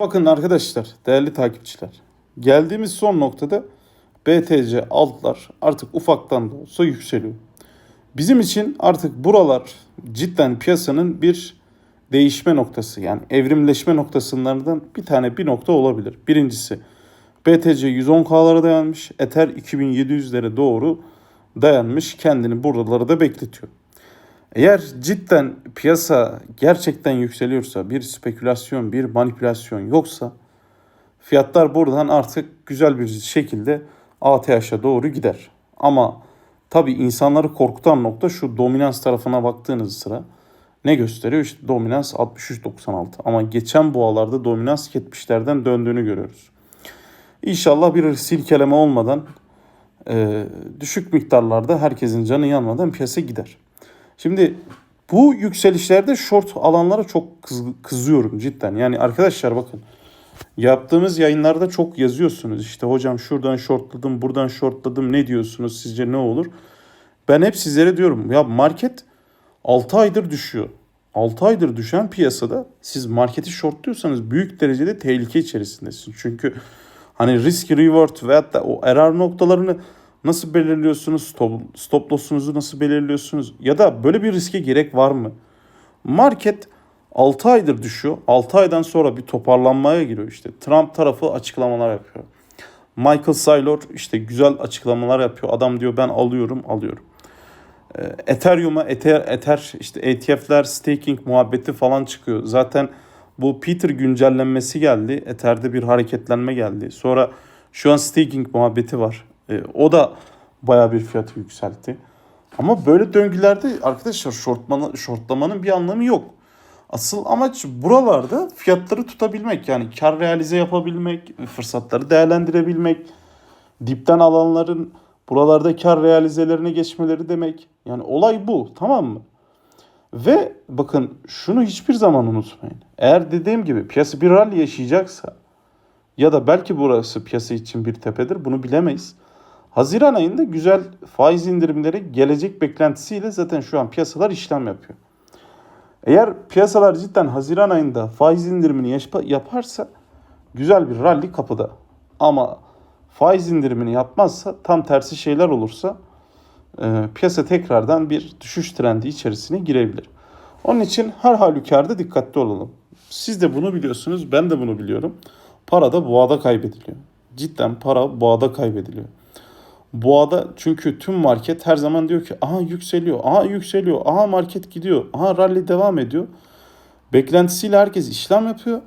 Bakın arkadaşlar, değerli takipçiler. Geldiğimiz son noktada BTC altlar artık ufaktan da olsa yükseliyor. Bizim için artık buralar cidden piyasanın bir değişme noktası yani evrimleşme noktasından bir tane bir nokta olabilir. Birincisi BTC 110K'lara dayanmış, Ether 2700'lere doğru dayanmış kendini buraları da bekletiyor. Eğer cidden piyasa gerçekten yükseliyorsa, bir spekülasyon, bir manipülasyon yoksa fiyatlar buradan artık güzel bir şekilde ATH'a doğru gider. Ama tabii insanları korkutan nokta şu dominans tarafına baktığınız sıra ne gösteriyor? İşte dominans 63.96 ama geçen boğalarda dominans 70'lerden döndüğünü görüyoruz. İnşallah bir silkeleme olmadan düşük miktarlarda herkesin canı yanmadan piyasa gider. Şimdi bu yükselişlerde short alanlara çok kız, kızıyorum cidden. Yani arkadaşlar bakın yaptığımız yayınlarda çok yazıyorsunuz. İşte hocam şuradan shortladım, buradan shortladım ne diyorsunuz sizce ne olur? Ben hep sizlere diyorum ya market 6 aydır düşüyor. 6 aydır düşen piyasada siz marketi shortluyorsanız büyük derecede tehlike içerisindesiniz. Çünkü hani risk reward veyahut da o erar noktalarını nasıl belirliyorsunuz? Stop, stop loss'unuzu nasıl belirliyorsunuz? Ya da böyle bir riske gerek var mı? Market 6 aydır düşüyor. 6 aydan sonra bir toparlanmaya giriyor işte. Trump tarafı açıklamalar yapıyor. Michael Saylor işte güzel açıklamalar yapıyor. Adam diyor ben alıyorum, alıyorum. Ee, Ethereum'a Ether, Ether işte ETF'ler staking muhabbeti falan çıkıyor. Zaten bu Peter güncellenmesi geldi. Ether'de bir hareketlenme geldi. Sonra şu an staking muhabbeti var. Ee, o da baya bir fiyatı yükseltti. Ama böyle döngülerde arkadaşlar shortmanı, shortlamanın bir anlamı yok. Asıl amaç buralarda fiyatları tutabilmek. Yani kar realize yapabilmek, fırsatları değerlendirebilmek, dipten alanların buralarda kar realizelerini geçmeleri demek. Yani olay bu tamam mı? Ve bakın şunu hiçbir zaman unutmayın. Eğer dediğim gibi piyasa bir rally yaşayacaksa ya da belki burası piyasa için bir tepedir bunu bilemeyiz. Haziran ayında güzel faiz indirimleri gelecek beklentisiyle zaten şu an piyasalar işlem yapıyor. Eğer piyasalar cidden Haziran ayında faiz indirimini yaparsa güzel bir rally kapıda. Ama faiz indirimini yapmazsa tam tersi şeyler olursa e, piyasa tekrardan bir düşüş trendi içerisine girebilir. Onun için her halükarda dikkatli olalım. Siz de bunu biliyorsunuz, ben de bunu biliyorum. Para da boğada kaybediliyor. Cidden para boğada kaybediliyor. Boğada çünkü tüm market her zaman diyor ki aha yükseliyor, aha yükseliyor, aha market gidiyor, aha rally devam ediyor. Beklentisiyle herkes işlem yapıyor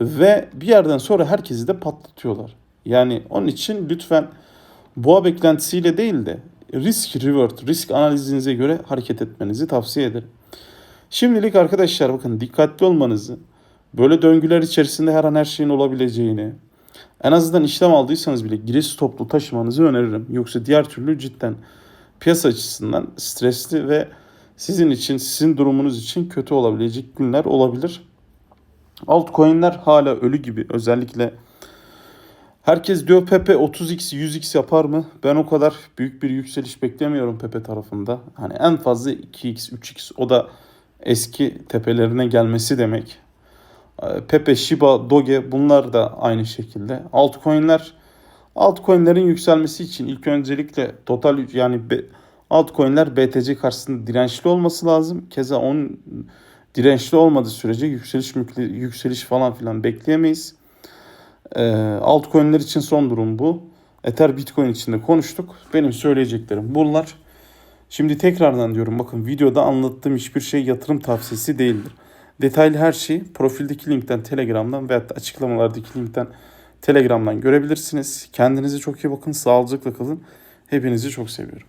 ve bir yerden sonra herkesi de patlatıyorlar. Yani onun için lütfen boğa beklentisiyle değil de risk reward, risk analizinize göre hareket etmenizi tavsiye ederim. Şimdilik arkadaşlar bakın dikkatli olmanızı, böyle döngüler içerisinde her an her şeyin olabileceğini, en azından işlem aldıysanız bile giriş stoplu taşımanızı öneririm. Yoksa diğer türlü cidden piyasa açısından stresli ve sizin için, sizin durumunuz için kötü olabilecek günler olabilir. Altcoin'ler hala ölü gibi. Özellikle herkes diyor Pepe 30x, 100x yapar mı? Ben o kadar büyük bir yükseliş beklemiyorum Pepe tarafında. Hani en fazla 2x, 3x o da eski tepelerine gelmesi demek. Pepe, Shiba, Doge bunlar da aynı şekilde. Altcoin'ler altcoin'lerin yükselmesi için ilk öncelikle total yani altcoin'ler BTC karşısında dirençli olması lazım. Keza onun dirençli olmadığı sürece yükseliş yükseliş falan filan bekleyemeyiz. E, altcoin'ler için son durum bu. Ether Bitcoin için de konuştuk. Benim söyleyeceklerim bunlar. Şimdi tekrardan diyorum bakın videoda anlattığım hiçbir şey yatırım tavsiyesi değildir. Detaylı her şeyi profildeki linkten, Telegram'dan veya açıklamalardaki linkten Telegram'dan görebilirsiniz. Kendinize çok iyi bakın, sağlıcakla kalın. Hepinizi çok seviyorum.